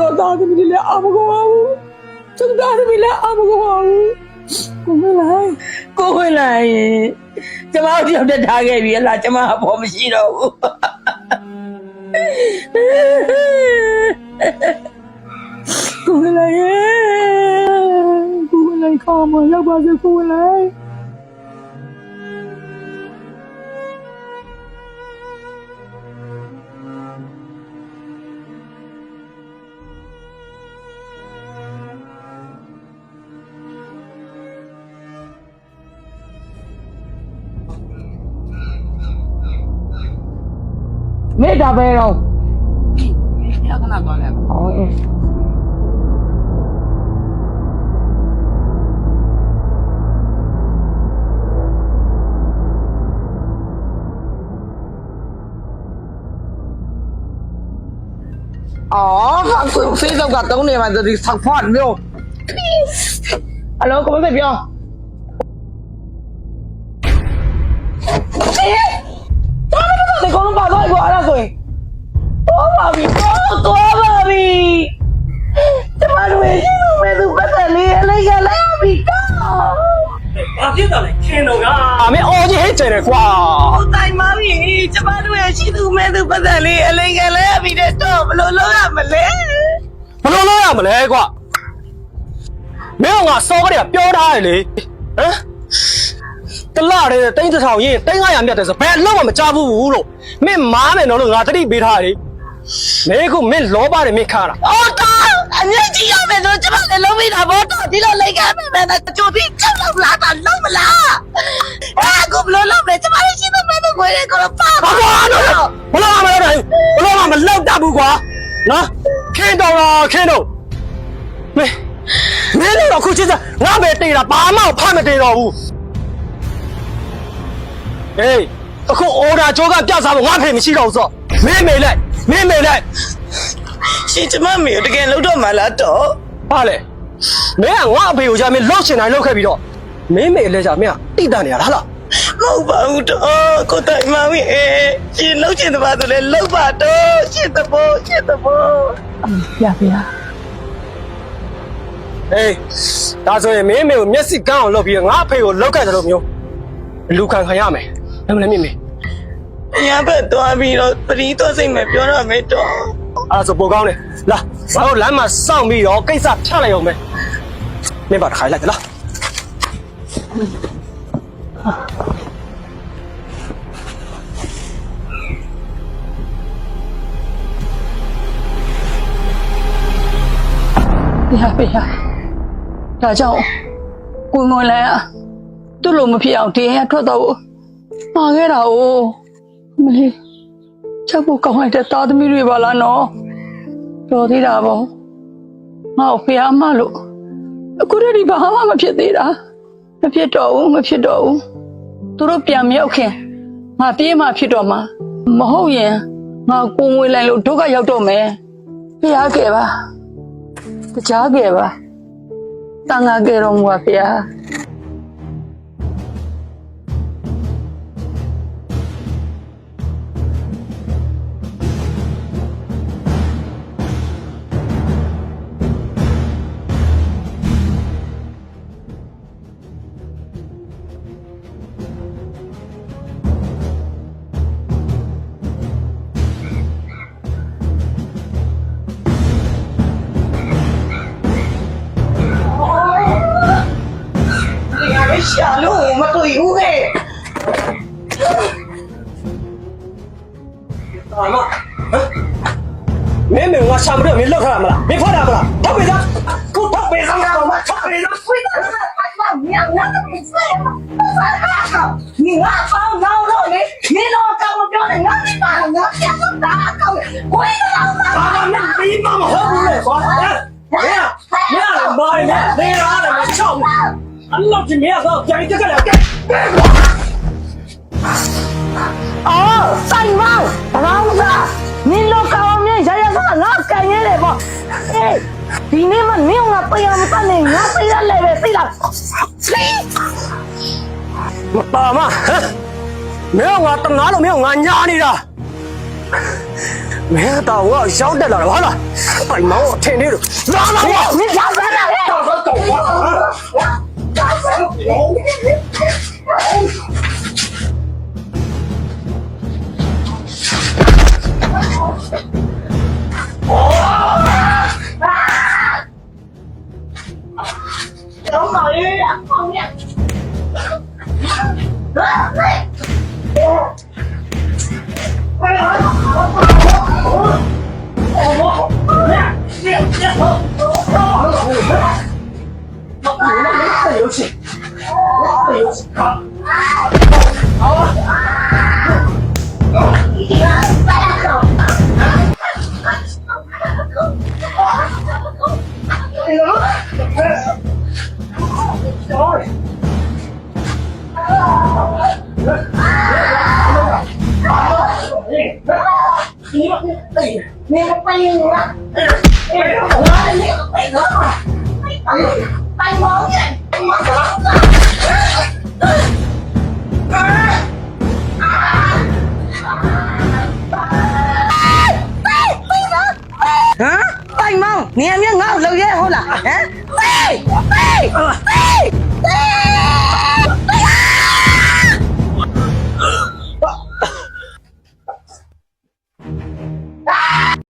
တော်သားသမီးလေးလည်းအမကောင်းဘူးကျုပ်သားသမီးလည်းအမကောင်းဘူးကိုမလိုက်ကိုဝင်လိုက်ကျမတို့တယောက်တည်းထားခဲ့ပြီလားကျမအဖို့မရှိတော့ဘူးကိုဝင်လိုက်ကိုဝင်လိုက်ခေါင်းမရောက်ပါစေကိုဝင်လိုက် မေတ္တာပဲတော့ရခဏသွားလဲဟောအေးအော်ဟာကိုဖေးတော့ကတုံးနေမှာဒီဆောက်ဖွားမျိုးဟယ်လိုကိုမဖေးပြော အေးတော်တော်တော်ကောင်းပါတော့ကိုအဲ့ဒါဆိုရင်တော်ပါပြီတော်တော်ပါပြီကျမတို့ရဲ့ရှိလို့မဲ့သူပတ်သက်လေးအလေးကလည်းပြီတော့ဘာဖြစ်တာလဲခင်တော်ကအမေအော်ကြီးဟဲ့ကျတယ်ကွာဟိုတိုင်ပါပြီကျမတို့ရဲ့ရှိသူမဲ့သူပတ်သက်လေးအလေးကလည်းပြီတဲ့တော့ဘလို့လုပ်ရမလဲဘယ်လိုလုပ်ရမလဲကွာမင်းကငါစောကလေးကပြောထားတယ်လေဟမ်တ လာတဲ့တိန်းတစ်ထောင်ရေးတိန်း900မြတ်တယ်ဆိုဘယ်အလုံးမှမကြဘူးလို့မင်းမားမယ်နော်လို့ငါတတိပေးထားတယ်လေမင်းကမင်းလောပါတယ်မင်းခါတာအော်တော့အမြင့်ကြီးရမယ်ဆိုကျမလည်းလုံးမိတာဘောတော့ဒီလိုလိုက်ခဲ့မယ်မဲ့ကြိုပြီးချက်လောက်လာတာလုံးမလားအခုဘလို့လုပ်လဲကျမတို့ရှိသူမဲ့သူခွေးတွေကိုတော့ပါဘာလို့လဲဘလို့မလုပ်နိုင်ဘလို့မလောက်တတ်ဘူးကွာနော်ခင်းတော်လားခင်းတော်မင်းမင်းလည်းတော့ခုချင်းစားငါပဲတေးတာဘာမှဖတ်မတေးတော့ဘူး ဟေးအခုအော်ဒါကြောကပြစားဖို့ငါဖေမရှိတော့ဘူးစောမင်းမေလိုက်မင်းမေလိုက်ရှင်ကျမမေတကယ်လုံးတော့မလားတော့ဘာလဲမင်းကငါအဖေကိုကြာမင်းလှုပ်ချင်တိုင်းလှုပ်ခဲ့ပြီးတော့မင်းမေလဲကြာမင်းကတိတန်နေရလားလားမဟုတ်ပါဘူးတော့ကိုတိုင်မဝင်းအေးရှင်လုံးချင်တဲ့ပါဆိုလဲလုံးပါတော့ရှင်တဘောရှင်တဘောပြပြဟေးဒါဆိုရင်မင်းမေကိုမျက်စိကန်းအောင်လုပ်ပြီးတော့ငါအဖေကိုလှုပ်ခဲ့တယ်လို့မျိုးလူခံခံရမယ်ဒါ မှလည်းမင်းမေညာဘက်သွားပြီးတော့ပရိသောစိတ်မဲ့ပြောရမယ်တော့အဲ့ဒါဆိုပိုကောင်းတယ်လာဘာလို့လမ်းမှာစောင့်ပြီးတော့ကိစ္စချလိုက်အောင်မယ်မင်းပါတခါလိုက်ကြလားပြပြဒါကြောင့်ကိုငွန်လဲသူ့လိုမဖြစ်အောင်တင်းရထွက်တော့ မှာခဲ့တာ哦မလေးချက်ဖို့ကောင်းလိုက်တဲ့သားသမီးတွေပါလားနော်တော်သေးတာပေါ့ငါ့ကိုဖျားမလို့အခုတည်းကဘာမှမဖြစ်သေးတာမဖြစ်တော့ဘူးမဖြစ်တော့ဘူးသူတို့ပြန်မြောက်ခင်ငါပြေးမှဖြစ်တော့မှာမဟုတ်ရင်ငါကိုငွေလိုက်လို့ဒုက္ခရောက်တော့မယ်ဖျားခဲ့ပါကြားခဲ့ပါတန်ငါခဲ့တော်မူပါဖျား ရှာလို့မတွေ့ဘူးခဲ့အာမမင်းမင်းငါရှာမလို့မင်းလောက်ထားမလားမင်းဖောက်တာမလားဖောက်ပေးစမ်းကိုဖောက်ပေးစမ်းကောင်မဖောက်ပေးစမ်းဖွင့်တာမြန်ငါ့ကိုစဲပါပါဟာမိငါဖောင်းတော့လို့လေမင်းတော့ကောင်မပြောနဲ့ငါ့ပါငါ့ပြတ်တော့တာကောင်ကိုယ် အလောကမင်းကတော့ကြိုင်တက်ကလည်းကဲ 哦，三毛，老子，你老跟我面前也是俺干人的不？哎，今天嘛，你我不要不干的，我不要来呗，对了， မပါမဟမ်မင်းကငါတနာလို့မင်းကငါညာနေတာ မင်းတော့ကရောက်တက်လာတော့ဟာလားပိုင်မောင်းထင်နေလို့လာလာကွာ 你啥子了？ 你们 Đi, nghe nó bay quá Nghe? Tay mong, nghe nghe ngon lâu ghê không là Hả? Tay! Tay! Tay! Tay!